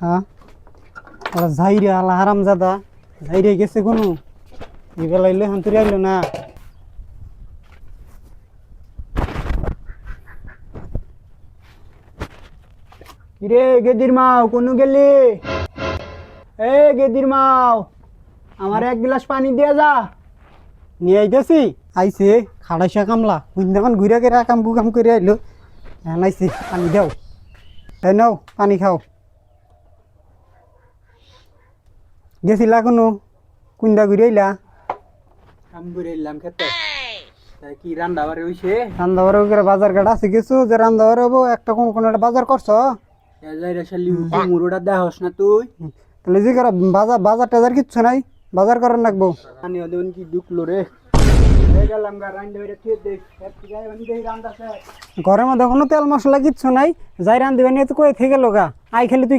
হ্যাঁ? ওরা যাইরে আলা হারাম জাদা যাইরে গেছে কোনো? এবেলা এলে হান্তুরি আইলো না? কিরে গেদির মাও, কোনো গেলি? এ গেদির মাও, আমার এক গ্লাস পানি দিয়া যা। নিয়ে আইতেছি? আইছে খাড়াইসা কামলা। কুইন্দামান ঘুরে গেরা কাম বুকাম করে আইলো। হ্যাঁ আইছে পানি দাও। এই নাও, পানি খাও। গেছিলা কোনো? কুইন্দা ঘুরে আইলা? কাম করে এলাম খেতে। কি রান্না বাড়ি হইছে? রান্না বাড়া করে বাজার ঘাট আছে গেছো যে রান্না বাড়া হব একটা কোন কোন একটা বাজার করছ? যাইরা শালি মুরোটা দেহস না তুই। তাহলে যে করে বাজার বাজার টাজার কিচ্ছু নাই? বাজার করার লাগবো। পানি দেবেন কি ঢুকলো রে? ঘরের মধ্যে কোনো তেল মশলা কিচ্ছু নাই। যাই রান দিবেন তো কই থেকে গা? আই খেলে তুই